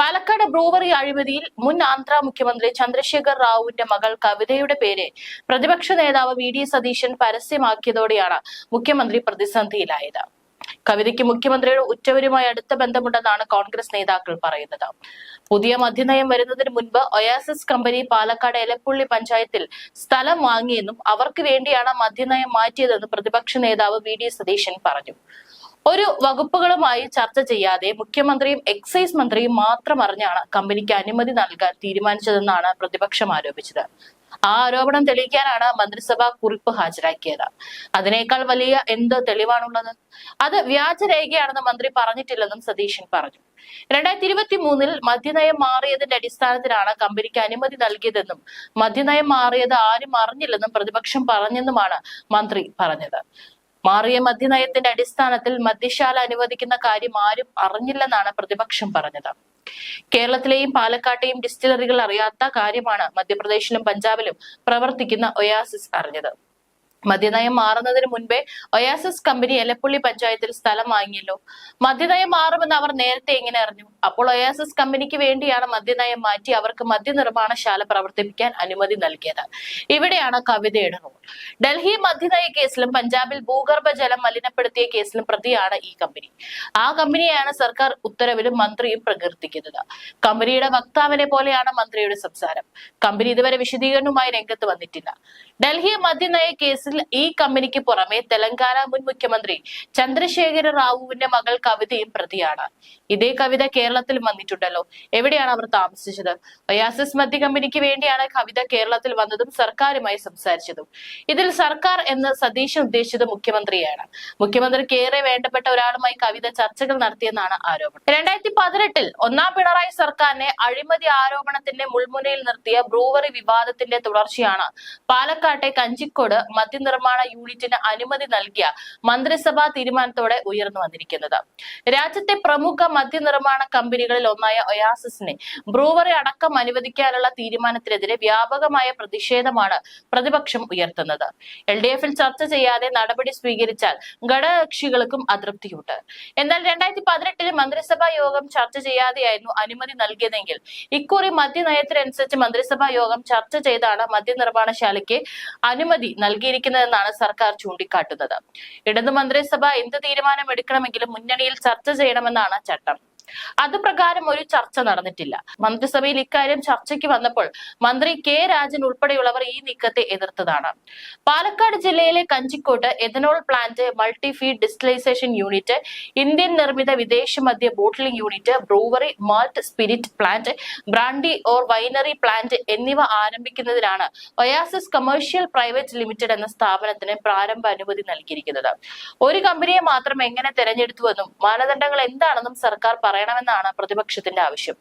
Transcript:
Palakkad brewery അഴിമതിയിൽ മുൻ ആന്ധ്ര മുഖ്യമന്ത്രി ചന്ദ്രശേഖർ റാവുവിന്റെ മകൾ കവിതയുടെ പേര് പ്രതിപക്ഷ നേതാവ് വി ഡി സതീശൻ പരസ്യമാക്കിയതോടെയാണ് മുഖ്യമന്ത്രി പ്രതിസന്ധിയിലായത്. കവിതയ്ക്ക് മുഖ്യമന്ത്രിയുടെ ഉറ്റവരുമായി അടുത്ത ബന്ധമുണ്ടെന്നാണ് കോൺഗ്രസ് നേതാക്കൾ പറയുന്നത്. പുതിയ മദ്യനയം വരുന്നതിന് മുൻപ് ഒയാസിസ് കമ്പനി പാലക്കാട് എലപ്പുള്ളി പഞ്ചായത്തിൽ സ്ഥലം വാങ്ങിയെന്നും അവർക്ക് വേണ്ടിയാണ് മദ്യനയം മാറ്റിയതെന്നും പ്രതിപക്ഷ നേതാവ് വി ഡി സതീശൻ പറഞ്ഞു. ഒരു വകുപ്പുകളുമായി ചർച്ച ചെയ്യാതെ മുഖ്യമന്ത്രിയും എക്സൈസ് മന്ത്രിയും മാത്രം അറിഞ്ഞാണ് കമ്പനിക്ക് അനുമതി നൽകാൻ തീരുമാനിച്ചതെന്നാണ് പ്രതിപക്ഷം ആരോപിച്ചത്. ആ ആരോപണം തെളിയിക്കാനാണ് മന്ത്രിസഭ കുറിപ്പ് ഹാജരാക്കിയത്. അതിനേക്കാൾ വലിയ എന്ത് തെളിവാണുള്ളത്? അത് വ്യാജരേഖയാണെന്ന് മന്ത്രി പറഞ്ഞിട്ടില്ലെന്നും സതീശൻ പറഞ്ഞു. രണ്ടായിരത്തി ഇരുപത്തി മൂന്നിൽ മദ്യനയം മാറിയതിന്റെ അടിസ്ഥാനത്തിലാണ് കമ്പനിക്ക് അനുമതി നൽകിയതെന്നും മദ്യനയം മാറിയത് ആരും അറിഞ്ഞില്ലെന്നും പ്രതിപക്ഷം പറഞ്ഞെന്നുമാണ് മന്ത്രി പറഞ്ഞത്. മാറിയ മദ്യനയത്തിന്റെ അടിസ്ഥാനത്തിൽ മദ്യശാല അനുവദിക്കുന്ന കാര്യം ആരും അറിഞ്ഞില്ലെന്നാണ് പ്രതിപക്ഷം പറഞ്ഞത്. കേരളത്തിലെയും പാലക്കാട്ടെയും ഡിസ്റ്റിലറികൾ അറിയാത്ത കാര്യമാണ് മധ്യപ്രദേശിലും പഞ്ചാബിലും പ്രവർത്തിക്കുന്ന ഒയാസിസ് അറിഞ്ഞത്. മദ്യനയം മാറുന്നതിന് മുൻപേ ഒയാസിസ് കമ്പനി എലപ്പുള്ളി പഞ്ചായത്തിൽ സ്ഥലം വാങ്ങിയല്ലോ. മദ്യനയം മാറുമെന്ന് അവർ നേരത്തെ എങ്ങനെ അറിഞ്ഞു? അപ്പോൾ ഒയാസിസ് കമ്പനിക്ക് വേണ്ടിയാണ് മദ്യനയം മാറ്റി അവർക്ക് മദ്യനിർമ്മാണശാല പ്രവർത്തിപ്പിക്കാൻ അനുമതി നൽകിയത്. ഇവിടെയാണ് കവിതയുടെ റോൾ ഡൽഹി മദ്യനയ കേസിലും പഞ്ചാബിൽ ഭൂഗർഭ ജലം മലിനപ്പെടുത്തിയ കേസിലും പ്രതിയാണ് ഈ കമ്പനി. ആ കമ്പനിയെയാണ് സർക്കാർ ഉത്തരവിലും മന്ത്രിയും പ്രകീർത്തിക്കുന്നത്. കമ്പനിയുടെ വക്താവിനെ പോലെയാണ് മന്ത്രിയുടെ സംസാരം. കമ്പനി ഇതുവരെ വിശദീകരണവുമായി രംഗത്ത് വന്നിട്ടില്ല. ഡൽഹി മദ്യനയ കേസിൽ ഈ കമ്പനിക്ക് പുറമെ തെലങ്കാന മുൻ മുഖ്യമന്ത്രി ചന്ദ്രശേഖര റാവുവിന്റെ മകൾ കവിതയും പ്രതിയാണ്. ഇതേ കവിത കേരളത്തിൽ വന്നിട്ടുണ്ടല്ലോ. എവിടെയാണ് അവർ താമസിച്ചത്? ഒയാസിസ് മദ്യ കമ്പനിക്ക് വേണ്ടിയാണ് കവിത കേരളത്തിൽ വന്നതും സർക്കാരുമായി സംസാരിച്ചതും. ഇതിൽ സർക്കാർ എന്ന് സതീശൻ ഉദ്ദേശിച്ചത് മുഖ്യമന്ത്രിയാണ്. മുഖ്യമന്ത്രിക്ക് ഏറെ വേണ്ടപ്പെട്ട ഒരാളുമായി കവിത ചർച്ചകൾ നടത്തിയെന്നാണ് ആരോപണം. രണ്ടായിരത്തി പതിനെട്ടിൽ ഒന്നാം പിണറായി സർക്കാരിനെ അഴിമതി ആരോപണത്തിന്റെ മുൾമുനയിൽ നിർത്തിയ ബ്രൂവറി വിവാദത്തിന്റെ തുടർച്ചയാണ് പാലക്കാട്ടെ കഞ്ചിക്കോട് മദ്യനിർമ്മാണ യൂണിറ്റിന് അനുമതി നൽകിയ മന്ത്രിസഭാ തീരുമാനത്തോടെ ഉയർന്നു വന്നിരിക്കുന്നത്. രാജ്യത്തെ പ്രമുഖ മദ്യനിർമ്മാണ കമ്പനികളിൽ ഒന്നായ ഒയാസിസിനെ ബ്രൂവറി അടക്കം അനുവദിക്കാനുള്ള തീരുമാനത്തിനെതിരെ വ്യാപകമായ പ്രതിഷേധമാണ് പ്രതിപക്ഷം ഉയർത്തുന്നത്. എൽ ഡി എഫിൽ ചർച്ച ചെയ്യാതെ നടപടി സ്വീകരിച്ചാൽ ഘടകകക്ഷികൾക്കും അതൃപ്തിയുണ്ട്. എന്നാൽ രണ്ടായിരത്തി പതിനെട്ടിൽ മന്ത്രിസഭാ യോഗം ചർച്ച ചെയ്യാതെയായിരുന്നു അനുമതി നൽകിയതെങ്കിൽ ഇക്കുറി മദ്യനയത്തിനനുസരിച്ച് മന്ത്രിസഭാ യോഗം ചർച്ച ചെയ്താണ് മദ്യനിർമ്മാണശാലയ്ക്ക് അനുമതി നൽകിയിരിക്കുന്നതെന്നാണ് സർക്കാർ ചൂണ്ടിക്കാട്ടുന്നത്. ഇടതു മന്ത്രിസഭ എന്ത് തീരുമാനം എടുക്കണമെങ്കിലും മുന്നണിയിൽ ചർച്ച ചെയ്യണമെന്നാണ് ചട്ടം. അതുപ്രകാരം ഒരു ചർച്ച നടന്നിട്ടില്ല. മന്ത്രിസഭയിൽ ഇക്കാര്യം ചർച്ചയ്ക്ക് വന്നപ്പോൾ മന്ത്രി കെ രാജൻ ഉൾപ്പെടെയുള്ളവർ ഈ നീക്കത്തെ എതിർത്തതാണ്. പാലക്കാട് ജില്ലയിലെ കഞ്ചിക്കോട്ട് ethanol plant multi feed distillation unit Indian നിർമ്മിത വിദേശ മദ്യ bottling unit brewery malt spirit plant brandy or winery plant എന്നിവ ആരംഭിക്കുന്നതിനാണ് ഒയാസിസ് കമേഴ്ഷ്യൽ പ്രൈവറ്റ് ലിമിറ്റഡ് എന്ന സ്ഥാപനത്തിന് പ്രാരംഭ അനുമതി നൽകിയിരിക്കുന്നത്. ഒരു കമ്പനിയെ മാത്രം എങ്ങനെ തെരഞ്ഞെടുത്തുവെന്നും മാനദണ്ഡങ്ങൾ എന്താണെന്നും സർക്കാർ പറയണമെന്നാണ് പ്രതിപക്ഷത്തിന്റെ ആവശ്യം